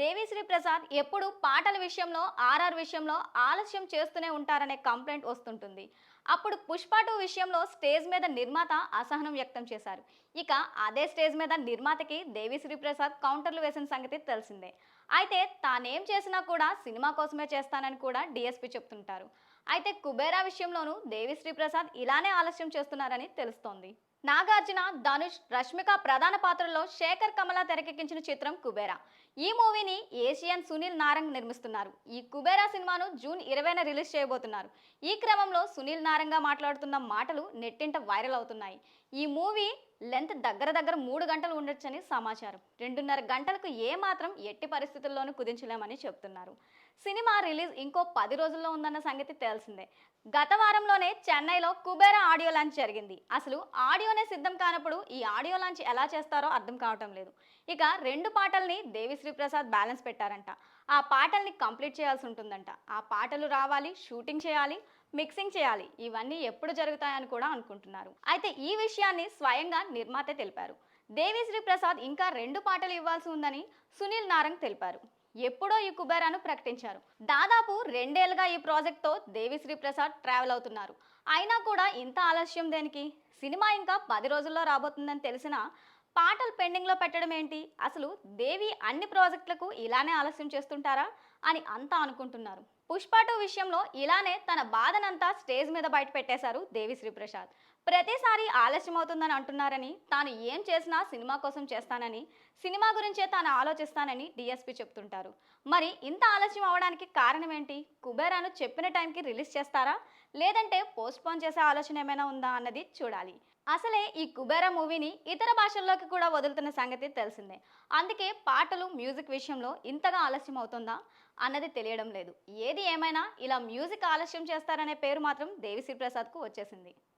దేవిశ్రీ ప్రసాద్ ఎప్పుడు పాటల విషయంలో ఆర్ఆర్ విషయంలో ఆలస్యం చేస్తూనే ఉంటారనే కంప్లైంట్ వస్తుంటుంది. అప్పుడు పుష్ప టూ విషయంలో స్టేజ్ మీద నిర్మాత అసహనం వ్యక్తం చేశారు. ఇక అదే స్టేజ్ మీద నిర్మాతకి దేవిశ్రీ ప్రసాద్ కౌంటర్లు వేసిన సంగతి తెలిసిందే. అయితే తానేం చేసినా కూడా సినిమా కోసమే చేస్తానని కూడా డిఎస్పీ చెప్తుంటారు. అయితే కుబేరా విషయంలోనూ దేవిశ్రీ ప్రసాద్ ఇలానే ఆలస్యం చేస్తున్నారని తెలుస్తోంది. నాగార్జున ధనుష్ రష్మిక ప్రధాన పాత్రలో శేఖర్ కమల తెరకెక్కించిన చిత్రం కుబేరా. ఈ మూవీని ఏషియన్ సునీల్ నారంగ్ నిర్మిస్తున్నారు. ఈ కుబేరా సినిమాను జూన్ ఇరవైన రిలీజ్ చేయబోతున్నారు. ఈ క్రమంలో సునీల్ నారంగా మాట్లాడుతున్న మాటలు నెట్టింట వైరల్ అవుతున్నాయి. ఈ మూవీ లెంత్ దగ్గర దగ్గర మూడు గంటలు ఉండొచ్చని సమాచారం. రెండున్నర గంటలకు ఏ మాత్రం ఎట్టి పరిస్థితుల్లోనూ కుదించలేమని చెప్తున్నారు. సినిమా రిలీజ్ ఇంకో పది రోజుల్లో ఉందన్న సంగతి తెలిసిందే. గత వారంలోనే చెన్నైలో కుబేరా ఆడియో లాంచ్ జరిగింది. అసలు ఆడియోనే సిద్ధం కానప్పుడు ఈ ఆడియో లాంచ్ ఎలా చేస్తారో అర్థం కావటం లేదు. ఇక రెండు పాటల్ని దేవిశ్రీ ప్రసాద్ బ్యాలెన్స్ పెట్టారంట. ఆ పాటల్ని కంప్లీట్ చేయాల్సి ఉంటుందంట. ఆ పాటలు రావాలి షూటింగ్ చేయాలి మిక్సింగ్ చేయాలి. ఇవన్నీ ఎప్పుడు జరుగుతాయని కూడా అనుకుంటున్నారు. అయితే ఈ విషయాన్ని స్వయంగా నిర్మాత తెలిపారు. దేవిశ్రీ ప్రసాద్ ఇంకా రెండు పాటలు ఇవ్వాల్సి ఉందని సునీల్ నారంగ్ తెలిపారు. ఎప్పుడో ఈ కుబేరాను ప్రకటించారు. దాదాపు రెండేళ్ళుగా ఈ ప్రాజెక్ట్తో దేవిశ్రీ ప్రసాద్ ట్రావెల్ అవుతున్నారు. అయినా కూడా ఇంత ఆలస్యం దేనికి? సినిమా ఇంకా పది రోజుల్లో రాబోతుందని తెలిసినా పాటలు పెండింగ్లో పెట్టడం ఏంటి? అసలు దేవి అన్ని ప్రాజెక్టులకు ఇలానే ఆలస్యం చేస్తుంటారా? అని అంతా అనుకుంటున్నారు. పుష్ప టూ విషయంలో ఇలానే తన బాధనంతా స్టేజ్ మీద బయట పెట్టేశారు దేవిశ్రీ ప్రసాద్ ప్రతిసారి ఆలస్యం అవుతుందని అంటున్నారని తాను ఏం చేసినా సినిమా కోసం చేస్తానని సినిమా గురించే తాను ఆలోచిస్తానని డిఎస్పి చెప్తుంటారు. మరి ఇంత ఆలస్యం అవడానికి కారణం ఏంటి కుబేరాను చెప్పిన టైంకి రిలీజ్ చేస్తారా? లేదంటే పోస్ట్పోన్ చేసే ఆలోచన ఏమైనా ఉందా అన్నది చూడాలి. అసలే ఈ కుబేరా మూవీని ఇతర భాషల్లోకి కూడా వదులుతున్న సంగతి తెలిసిందే. అందుకే పాటలు మ్యూజిక్ విషయంలో ఇంతగా ఆలస్యం అవుతుందా అన్నది తెలియడం లేదు. ఏది ఏమైనా ఇలా మ్యూజిక్ ఆలస్యం చేస్తారనే పేరు మాత్రం దేవిశ్రీ ప్రసాద్కు వచ్చేసింది.